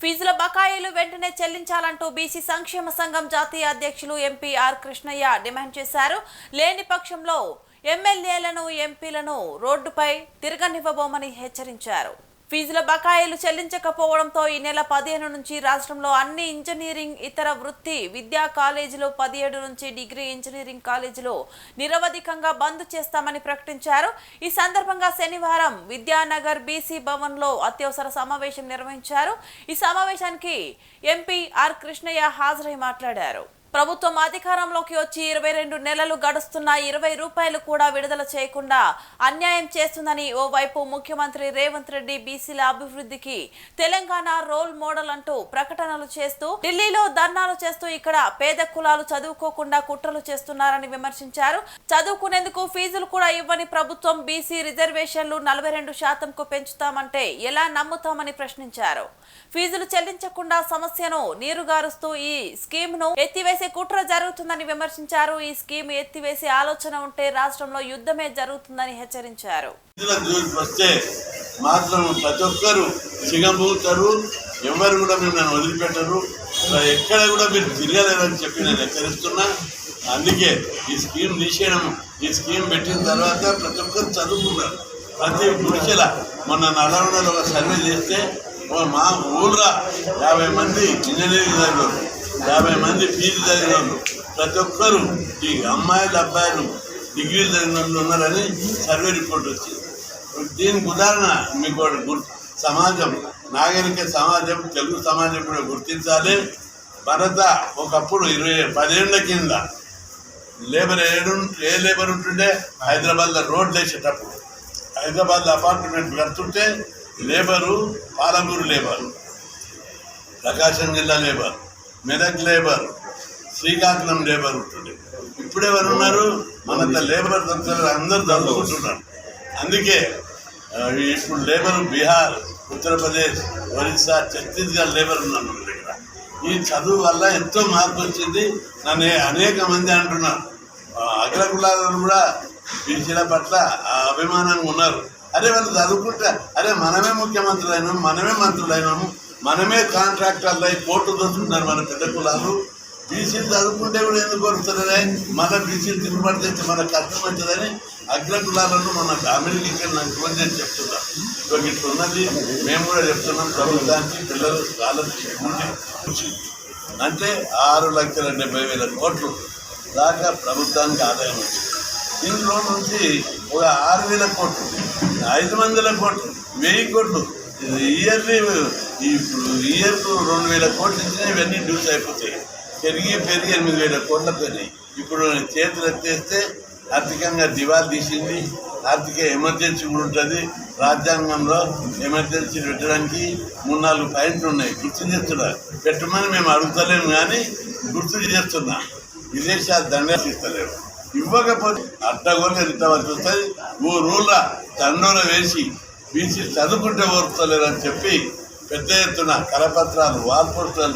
ఫీజుల బకాయిలు వెంటనే చెల్లించాలంటూ బీసీ సంక్షేమ సంఘం జాతీయ అధ్యక్షులు ఎంపీ ఆర్ కృష్ణయ్య డిమాండ్ చేశారు. లేని పక్షంలో ఎమ్మెల్యేలను ఎంపీలను రోడ్డుపై తిరగనివ్వబోమని హెచ్చరించారు. ఫీజుల బకాయిలు చెల్లించకపోవడంతో ఈ నెల పదిహేను నుంచి రాష్ట్రంలో అన్ని ఇంజనీరింగ్ ఇతర వృత్తి విద్యా కాలేజీలో పదిహేడు నుంచి డిగ్రీ ఇంజనీరింగ్ కాలేజీలో నిరవధికంగా బంద్ చేస్తామని ప్రకటించారు. ఈ సందర్భంగా శనివారం విద్యానగర్ బీసీ భవన్లో అత్యవసర సమావేశం నిర్వహించారు. ఈ సమావేశానికి ఎంపీ ఆర్ కృష్ణయ్య హాజరై మాట్లాడారు. ప్రభుత్వం అధికారంలోకి వచ్చి ఇరవై రెండు నెలలు గడుస్తున్న ఇరవై రూపాయలు కూడా విడుదల చేయకుండా అన్యాయం చేస్తుందని ఓవైపు ముఖ్యమంత్రి రేవంత్ రెడ్డి బీసీల అభివృద్ధికి తెలంగాణ రోల్ మోడల్ అంటూ ప్రకటనలు చేస్తూ ఢిల్లీలో ధర్నాలు చేస్తూ ఇక్కడ పేద కులాలు చదువుకోకుండా కుట్రలు చేస్తున్నారని విమర్శించారు. చదువుకునేందుకు ఫీజులు కూడా ఇవ్వని ప్రభుత్వం బీసీ రిజర్వేషన్లు నలభై రెండు శాతంకు పెంచుతామంటే ఎలా నమ్ముతామని ప్రశ్నించారు. ఫీజులు చెల్లించకుండా సమస్యను నీరుగారుస్తూ ఈ స్కీమ్ను ఎత్తివేసే ఎత్తివేసే కుట్ర జరుగుతుందని విమర్శించారు. ఈ స్కీమ్ ఎత్తివేసే ఆలోచన ఉంటే రాష్ట్రంలో యుద్ధమే జరుగుతుందని హెచ్చరించారు. వస్తే మాత్రం ప్రతి ఒక్కరు సిగంబూతారు ఎవరు కూడా మీరు నన్ను వదిలిపెట్టరు. ఎక్కడ కూడా మీరు తిరగలేరని చెప్పి నేను హెచ్చరిస్తున్నా. అందుకే ఈ స్కీమ్ తీసేయడం ఈ స్కీమ్ పెట్టిన తర్వాత ప్రతి ఒక్కరు చదువుకున్నారు ప్రతి గుడిసెల మొన్న నల్లగొండలో ఒక సర్వే చేస్తే మా ఊళ్ళో యాభై మంది ఇంజనీరింగ్ చదివారు. యాభై మంది పీజీ చదివిన వాళ్ళు ప్రతి ఒక్కరు ఈ అమ్మాయిలు అబ్బాయిలు డిగ్రీలు చదివిన వాళ్ళు ఉన్నారని సర్వే రిపోర్ట్ వచ్చింది. దీనికి ఉదాహరణ మీకు గుర్- సమాజం నాగరిక సమాజం తెలుగు సమాజం కూడా గుర్తించాలి. భరత ఒకప్పుడు ఇరవై పదేళ్ళ కింద లేబర్ ఏడు ఏ లేబర్ ఉంటుండే? హైదరాబాద్లో రోడ్లు వేసేటప్పుడు. హైదరాబాద్లో అపార్ట్మెంట్ కడుతుంటే లేబరు పాలమూరు లేబరు ప్రకాశం జిల్లా labour. Medak labour Srikakulam labour ఉంటుండే ఇప్పుడు ఎవరు ఉన్నారు? మనంత లేబర్ దొరుకుతారు అందరూ చదువుకుంటున్నారు. అందుకే ఇప్పుడు లేబర్ బీహార్ ఉత్తరప్రదేశ్ ఒరిస్సా ఛత్తీస్గఢ్ లేబర్ ఉన్నారు మన దగ్గర. ఈ చదువు వల్ల ఎంతో మార్పు వచ్చింది. నన్ను అనేక మంది అంటున్నారు. అగ్ర అగ్రకులాలను కూడా బీసీల పట్ల అభిమానంగా ఉన్నారు. అరే వాళ్ళు చదువుకుంటే అరే మనమే ముఖ్యమంత్రులైనాము మనమే మంత్రులైనాము. మనమే కాంట్రాక్టర్లు అయి కోర్టు దొరుకుతున్నారు మన పెద్ద కులాలు. బీసీలు చదువుకుంటే కూడా ఎందుకు కొడుతున్నారే మన బీసీలు తిరుగుబడితే మన కష్టం అవుతుందని అగ్రకులాలను మన ఫ్యామిలీకి ఇక్కడ నాకు ఫోన్ అని చెప్తున్నాం. ఇವಾಗ ఇట్లా ఉన్నది మేము కూడా చెప్తున్నాం ప్రభుత్వానికి పిల్లలు స్కాలర్షిప్ ఉంది అంటే ఆరు లక్షల డెబ్బై వేల కోట్లు దాకా ప్రభుత్వానికి ఆదాయం వచ్చింది. దీంట్లో నుంచి ఒక ఆరు వేల కోట్లు ఐదు వందల కోట్లు వెయ్యి కోట్లు. ఇయర్లీ ఇప్పుడు ఇయర్కు రెండు వేల కోట్లు ఇచ్చినా ఇవన్నీ డ్యూస్ అయిపోతాయి. పెరిగి పెరిగి ఎనిమిది వేల కోట్ల పెరిగి. ఇప్పుడు చేతులు ఎత్తేస్తే ఆర్థికంగా దివాలు తీసింది. ఆర్థిక ఎమర్జెన్సీ కూడా ఉంటుంది. రాజ్యాంగంలో ఎమర్జెన్సీ పెట్టడానికి మూడు నాలుగు పాయింట్లు ఉన్నాయి. గుర్తు చేస్తున్నా. పెట్టమని మేము అడుగుతలేము కానీ గుర్తు చేస్తున్నా. విదేశాలు దండలు ఇస్తలేవు ఇవ్వకపోతే అడ్డగోలు ఇంతవరకు వస్తుంది ఓ రూల తండోలో వేసి బీసీ చదువుకుంటే ఓర్తలేరని చెప్పి పెద్ద ఎత్తున కరపత్రాలు వాల్పోస్టర్లు